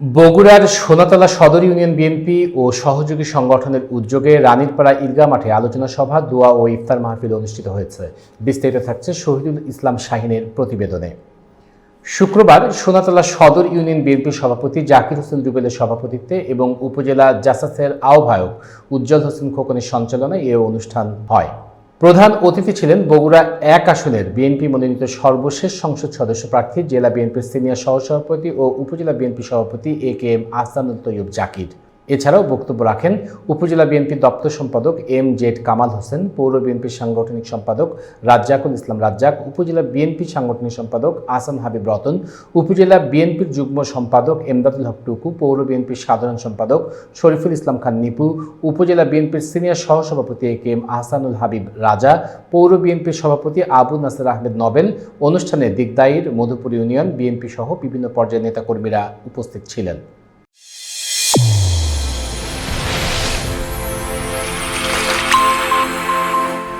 বগুড়ার সোনাতলা সদর union BNP ও সহযোগী সংগঠনের উদ্যোগে রানীরপাড়া ঈদগাহ মাঠে আলোচনা সভা, দোয়া ও ইফতার মাহফিল অনুষ্ঠিত হয়েছে। বিস্তারিত থাকছে শহীদুল ইসলাম শাহিনের প্রতিবেদনে। শুক্রবার সোনাতলা সদর ইউনিয়ন বিএনপি সভাপতি জাকির হোসেন রুবেলের সভাপতিত্বে এবং উপজেলা জাসাসের আহ্বায়ক উজ্জ্বল হোসেন খোকনের সঞ্চালনায় এ অনুষ্ঠান হয়। প্রধান অতিথি ছিলেন বগুড়া এক আসনের বিএনপি মনোনীত সর্বশেষ সংসদ সদস্য প্রার্থী জেলা বিএনপির সিনিয়র সহসভাপতি ও উপজেলা বিএনপি সভাপতি A K M Ahsanul Taiyab Zakir. এছাড়াও বক্তব্য রাখেন উপজেলা বিএনপি দপ্তর সম্পাদক এম জেড কামাল হোসেন, পৌর বিএনপির সাংগঠনিক সম্পাদক রাজ্জাকুল ইসলাম রাজ্জাক, উপজেলা বিএনপি সাংগঠনিক সম্পাদক আসান হাবিব রতন, উপজেলা বিএনপির যুগ্ম সম্পাদক এমদাদুল হক টুকু, পৌর বিএনপির সাধারণ সম্পাদক শরীফুল ইসলাম খান নিপু, উপজেলা বিএনপির সিনিয়র সহসভাপতি A K M Ahsanul Habib Raja, পৌর বিএনপির সভাপতি আবু নাসের আহমেদ নবেল, অনুষ্ঠানে দিগদাইর, মধুপুর ইউনিয়ন বিএনপি সহ বিভিন্ন পর্যায়ের নেতাকর্মীরা উপস্থিত ছিলেন।